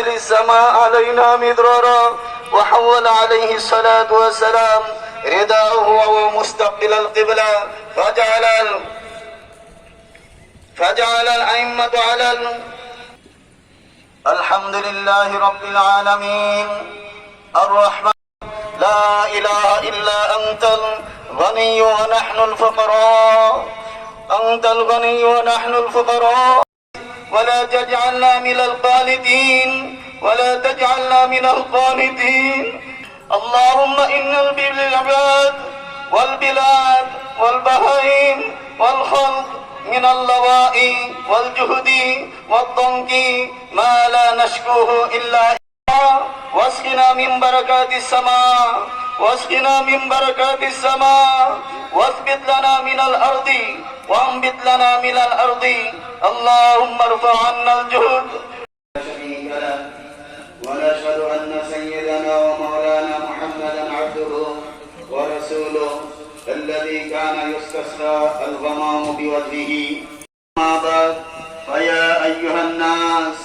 يرسل السماء علينا مدرارا وحول عليه الصلاة والسلام رداءه وهو مستقبل القبلة فجعل فجعل الأئمة على الحمد لله رب العالمين الرحمن لا إله إلا أنت الغني ونحن الفقراء أنت الغني ونحن الفقراء ولا تجعلنا من القانتين ولا تجعلنا من القانتين اللهم إن العباد والبلاد والبهائم والخلق من اللوائي والجهد والضنك ما لا نشكوه إلا واسقنا من بركات السماء واسقنا من بركات السماء واثبت لنا من الأرض وانبت لنا من الأرض اللهم ارفع عنا الجهد ونشهد أن سيدنا ومولانا محمدا عبده ورسوله الذي كان يستسقى الغمام بوجهه ما بعد فيا أيها الناس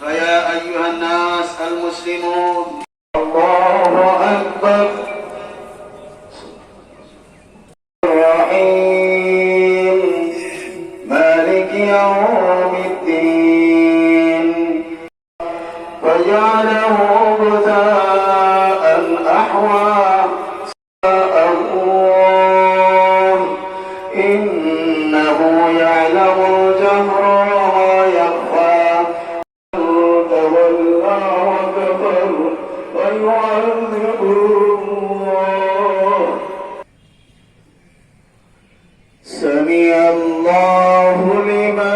فيا أيها الناس المسلمون الله أكبر يوم الدين فجعله غثاء أحوى الله إنه يعلم الجهر وما يخفى تولى وكفر ويعذبه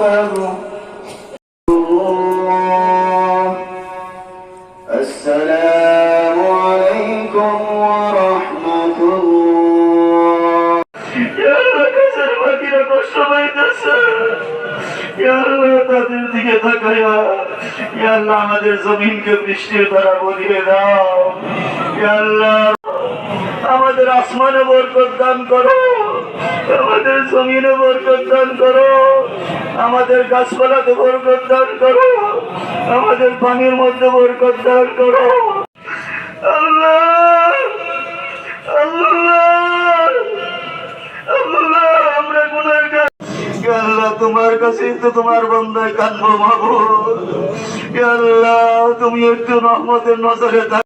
أكبر الله السلام عليكم ورحمة الله يا الله كسر مدينة সবাই কাছে তাদের দিকে তাকাইয়া ইয়া আল্লাহ আমাদের জমিনকে বৃষ্টির দ্বারা বদলে দাও ইয়া আল্লাহ আমাদের আসমানে বরকত দান করো আমাদের জমিনে বরকত দান করো আমাদের গাছপালাতে বরকত দান করো আমাদের পানির মধ্যে বরকত দান করো তোমার কাছে তো তোমার বন্ধায় কাঁদবো তুমি একটু রহমতের নজরে থাক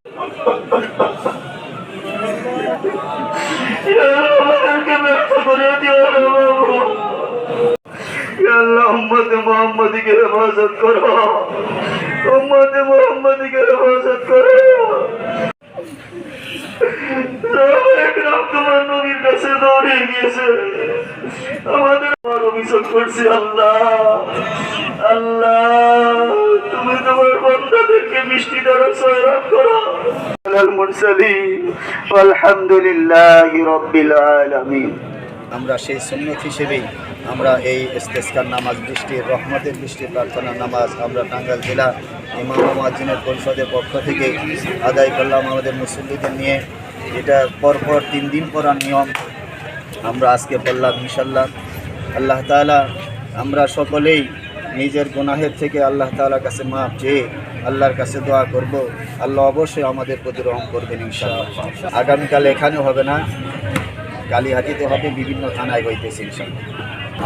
করে দিও উম্মতে মোহাম্মদীকে হেফাজত করো উম্মতে মোহাম্মদীকে হেফাজত করো তোমার নবীর কাছে দৌড়ে গিয়েছে আমাদের অভিযোগ করছি আল্লাহ আল্লাহ তুমি তোমার বন্ধাদেরকে মিষ্টি দ্বারা সয়রাব করো المرسلين والحمد لله رب العالمين আমরা সেই সুন্নত হিসেবেই আমরা এই ইস্তেস্কার নামাজ বৃষ্টি রহমতের বৃষ্টি প্রার্থনা নামাজ আমরা টাঙ্গাইল জেলা ইমাম মাজিনের পরিষদের পক্ষ থেকে আদায় করলাম আমাদের মুসল্লিদের নিয়ে এটা পরপর তিন দিন করার নিয়ম আমরা আজকে বললাম ইনশাল্লাহ আল্লাহ তালা আমরা সকলেই নিজের গুনাহের থেকে আল্লাহ তালার কাছে মাফ চেয়ে আল্লাহর কাছে দোয়া করব আল্লাহ অবশ্যই আমাদের প্রতি রং করবেন ইনশাআল্লাহ আগামীকাল এখানে হবে না কালীহাটিতে হবে বিভিন্ন থানায় হইতেছে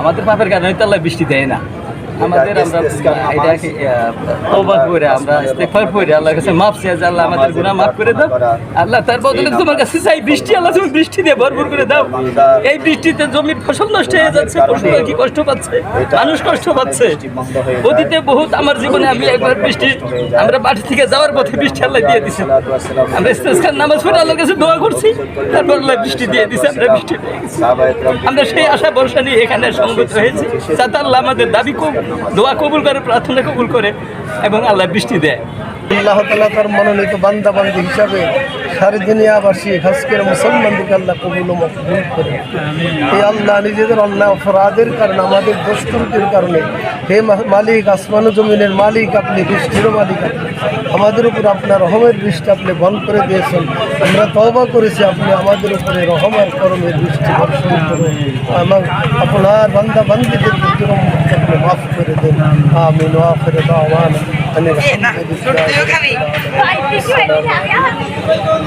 আমাদের পাপের কারণে তো আল্লাহ বৃষ্টি দেয় না আমাদের বৃষ্টি আল্লাহ তুমি বৃষ্টি দিয়ে ভরপুর করে দাও এই বৃষ্টিতে ফসল নষ্ট হয়ে যাচ্ছে মানুষ কষ্ট পাচ্ছে অতীতে বহুত আমার জীবনে আমি একবার বৃষ্টি আমরা বাড়ি থেকে যাওয়ার পথে বৃষ্টি আল্লাহ দিয়ে দিছি আমরা নামাজ পড়ে আল্লাহর কাছে দোয়া করছি তারপর আল্লাহ বৃষ্টি দিয়ে দিছে আমরা বৃষ্টি আমরা সেই আশা বর্ষা নিয়ে এখানে সংগত হয়েছি আল্লাহ আমাদের দাবি কম দোয়া কবুল করে প্রার্থনা কবুল করে এবং আল্লাহ বৃষ্টি দেয় আল্লাহ তালা তার মনোনীত বান্দাবান্দি হিসাবে সারি দুনিয়াবাসী খাস করে মুসলমানদেরকে আল্লাহ কবুল মকবুল করে এই আল্লাহ নিজেদের অন্যায় অপরাধের কারণে আমাদের দোষকুরতির কারণে হে মালিক আসমান জমিনের মালিক আপনি বৃষ্টির মালিক আপনি আমাদের উপর আপনার রহমের বৃষ্টি আপনি বন্ধ করে দিয়েছেন আমরা তবা করেছি আপনি আমাদের উপরে রহমের করমের বৃষ্টি আপনার বান্দা বান্দিদের آخر آمين وآخر دعوانا أن الحمد لله